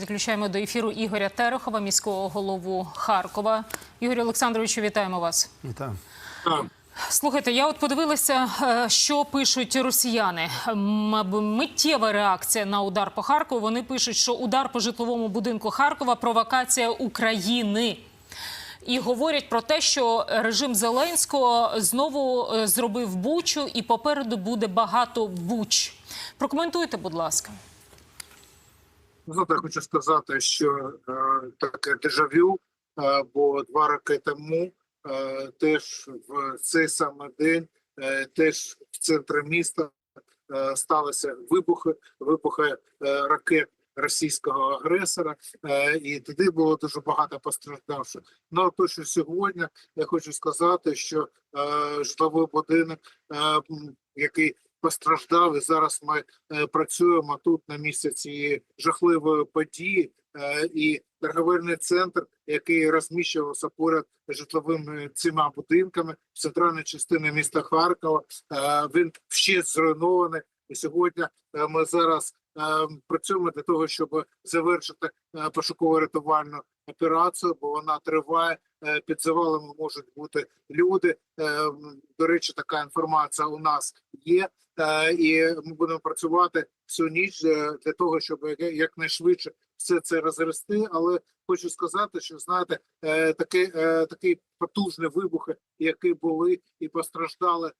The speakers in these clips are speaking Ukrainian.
підключаємо до ефіру Ігоря Терехова, міського голову Харкова. Ігорю Олександровичу, вітаємо вас. Вітаю. Слухайте, я от подивилася, е, що пишуть росіяни. Миттєва реакція на удар по Харкову. Вони пишуть, що удар по житловому будинку Харкова провокація України. І говорять про те, що режим Зеленського знову е, зробив бучу, і попереду буде багато буч. Прокоментуйте, будь ласка. Ну, я хочу сказати, що е, таке дежавю, е, бо два роки тому е, теж в цей самий день, е, теж в центрі міста е, сталися вибухи, вибухи е, ракет російського агресора, е, і туди було дуже багато постраждавших. Ну то, що сьогодні я хочу сказати, що е, житловий будинок, е, який постраждав, і зараз ми е, працюємо тут на місці цієї жахливої події. Е, і торговельний центр, який розміщувався поряд житловими цими будинками в центральній частині міста Харкова, е, він ще зруйнований. І сьогодні ми зараз працюємо для того, щоб завершити пошуково-рятувальну операцію, бо вона триває. Е, Під завалами можуть бути люди. Е, До речі, така інформація у нас є. Е, і ми будемо працювати всю ніч для того, щоб якнайшвидше все це розгрести. Але хочу сказати, що знаєте, такі, такі потужні вибухи, які були і постраждали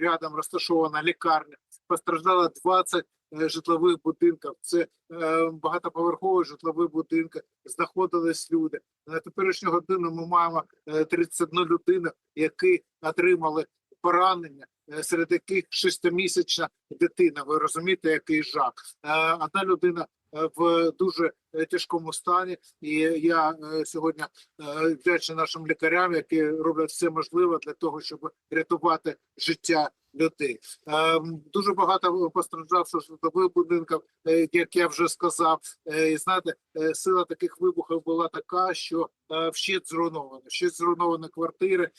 рядом розташована лікарня. Постраждало 20 е, житлових будинків. Це е, багатоповерхові житлові будинки. Знаходились люди. На теперішню годину ми маємо е, 31 людину, які отримали поранення, е, серед яких шестимісячна дитина. Ви розумієте, який жах. Е, Одна людина е, в дуже е, тяжкому стані, і я е, сьогодні е, вдячний нашим лікарям, які роблять все можливе для того, щоб рятувати життя людей. Е, Дуже багато постраждавших житлових будинків, е, як я вже сказав. Е, І знаєте, е, сила таких вибухів була така, що вщент зруйновано, вщент зруйновані квартири,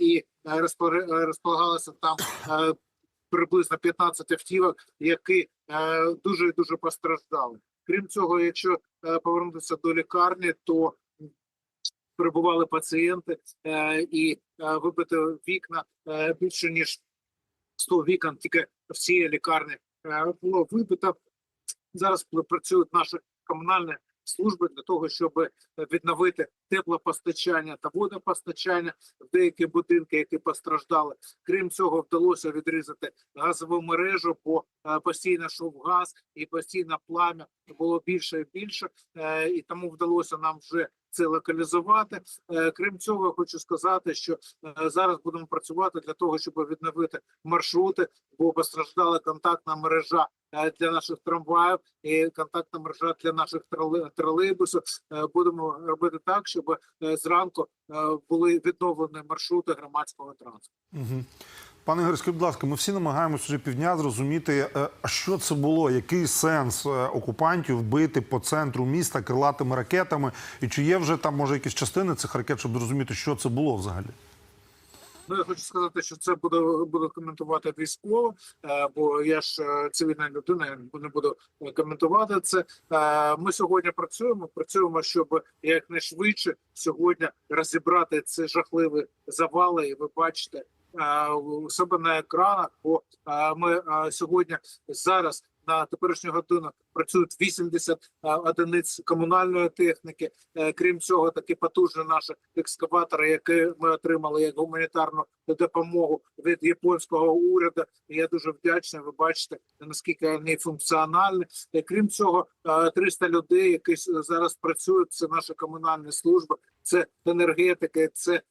і розполагалося там приблизно 15 автівок, які дуже дуже постраждали. Крім цього, якщо повернутися до лікарні, то перебували пацієнти і вибити вікна більше ніж 100 вікон, тільки всі лікарні е, було вибито. Зараз працюють наші комунальні служби для того, щоб відновити теплопостачання та водопостачання в деякі будинки, які постраждали. Крім цього, вдалося відрізати газову мережу, бо е, постійно йшов газ і постійно плам'я було більше і більше, е, і тому вдалося нам вже це локалізувати. Е, Крім цього, хочу сказати, що е, зараз будемо працювати для того, щоб відновити маршрути, бо постраждала контактна мережа е, для наших трамваїв і контактна мережа для наших троле- тролейбусів. Будемо робити так, щоб зранку були відновлені маршрути громадського транспорту. Угу. Пане Ігор, скажіть, будь ласка, ми всі намагаємося вже півдня зрозуміти, е, що це було, який сенс е, окупантів бити по центру міста крилатими ракетами, і чи є вже там може якісь частини цих ракет, щоб зрозуміти, що це було взагалі? Ну, я хочу сказати, що це буде буду коментувати військово, е, бо я ж цивільна людина, я не буду коментувати це. Ми сьогодні працюємо. Працюємо, щоб якнайшвидше сьогодні розібрати ці жахливі завали. І ви бачите у себе на екранах. Бо е, ми е, сьогодні зараз. На теперішню годину працюють 80 е, одиниць комунальної техніки. Крім цього, такі потужні наші екскаватори, які ми отримали як гуманітарну допомогу від японського уряду. Я дуже вдячний. Ви бачите наскільки вони функціональні. Крім цього, е, 300 людей, які зараз працюють. Це наші комунальні служби, це енергетики, це,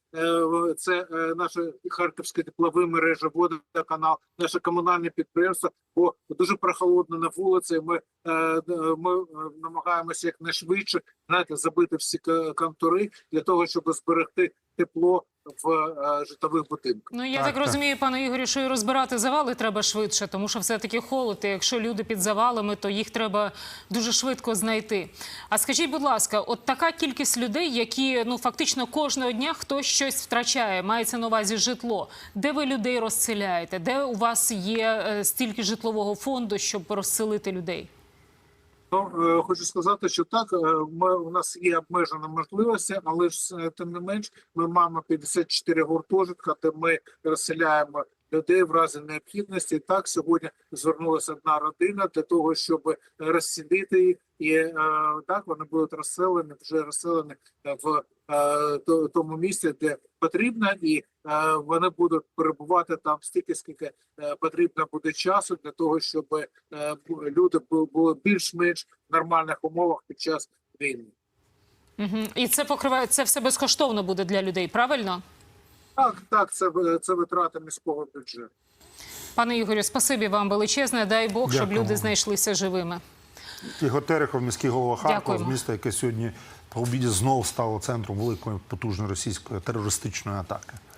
це е, наші харківські теплові мережі, водоканал, наші комунальні підприємства. Бо дуже прохолодно на вулиці. Ми, е, е, ми е, намагаємося якнайшвидше знаєте, забити всі контури для того, щоб зберегти тепло в е, житлових будинках. Ну я Так, так, так. розумію, пане Ігорю, що і розбирати завали треба швидше, тому що все таки холод. І якщо люди під завалами, то їх треба дуже швидко знайти. А скажіть, будь ласка, от така кількість людей, які ну фактично кожного дня хтось щось втрачає, мається на увазі житло. Де ви людей розселяєте? Де у вас є е, стільки житлового фонду, щоб розселити людей? Ну, е, хочу сказати, що так, е, ми, у нас є обмежені можливості, але ж тим не менш ми маємо 54 гуртожитка, де ми розселяємо людей в разі необхідності. Так, сьогодні звернулася одна родина для того, щоб розсідити їх, і е, так вони будуть розселені, вже розселені в е, тому місці, де потрібно, і е, вони будуть перебувати там стільки, скільки потрібно буде часу для того, щоб люди були більш-менш в нормальних умовах під час війни. Угу. І це покриває це все безкоштовно буде для людей, правильно? Так, так, це це витрати міського бюджету. Пане Ігорю, спасибі вам величезне. Дай Бог, щоб Дякую люди знайшлися живими. Ігор Терехов, міський голова Харкова, з міста, яке сьогодні по обіді знову стало центром великої потужної російської терористичної атаки.